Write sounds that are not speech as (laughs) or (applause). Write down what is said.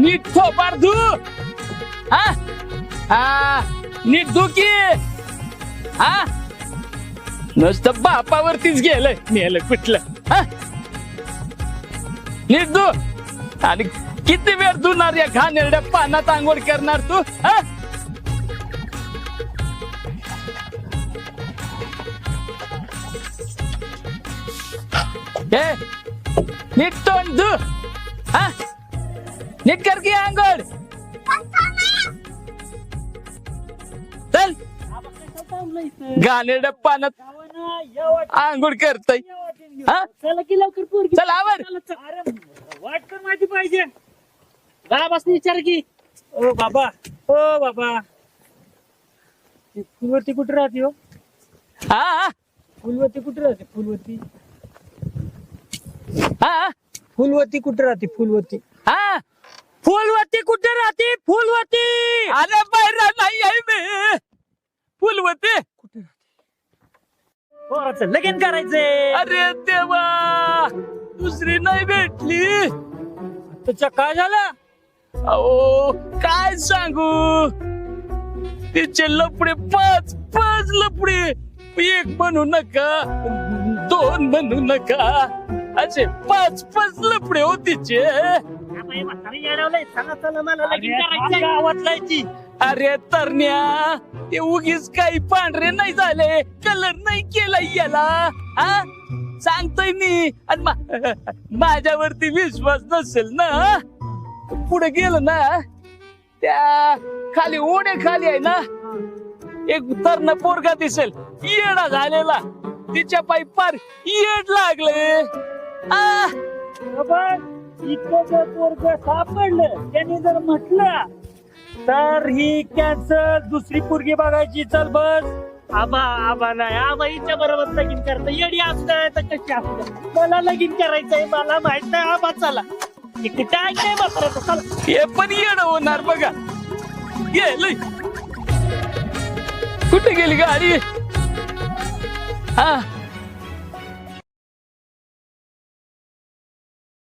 नीट थोपार धू हा? हा? नीट धू की? हा? नुसतं बापावरतीच गेलं नेलं कुठलं. हा? नीट धू आणि किती वेळ धुणार या घाणेरड्या पानात आंघोळ करणार तू? हा? ए, नीट तोंड धु. हा? नीट कर की आंघोळ. चल. घाणेरड्या पानात आंघोळ करताय. हा? चला की लवकर पोरगी चल आवर. अरे वाट तर माहिती पाहिजे. बाबासनी विचार की. ओ बाबा ओ बाबा. ती फुलवती कुठे राहते हो? हा हा, फुलवती कुठे राहते? फुलवती. हा. फुलवती कुठे राहते? फुलवती. हा? फुलवती कुठे राहते? फुलवती. अरे बाहेर नाही आहे मी. फुलवते. पोराचं लगीन करायचंय. अरे देवा दुसरी नाही भेटली. तुझ्या काय झालं? अहो काय सांगू? तिचे लपडे पाच पाच लपडे. एक म्हणू नका दोन म्हणू नका. असे पाच पाच लपडे हो तिचे गावातला ती. अरे तरण्या ते उगीच काही पांढरे नाही झाले. कलर नाही केला याला. हा? सांगतोय मी. आणि मा- (laughs) माझ्यावरती विश्वास नसेल ना? पुढे गेलं ना? त्या खाली ओढे खाली आहे ना? एक तरण पोरगा दिसेल. येडा झालेला. तिच्या पायी पार येड लागले आ! बाबा इतकं जर पोरग सापडलं त्यांनी जर म्हटलं तर ही कॅन्सर दुसरी पोरगी बघायची. चल बस. आबा आबा नाही. आबा हिच्या बरोबर लगीन करता येडी असतं तर कशी असतं मला लगीन करायचंय मला माहीत नाही. आबा चला. इकडे ऐकलंय मात्र चला. हे पण येड होणार बघा. गेलंय कुठे गेली गाडी? हा.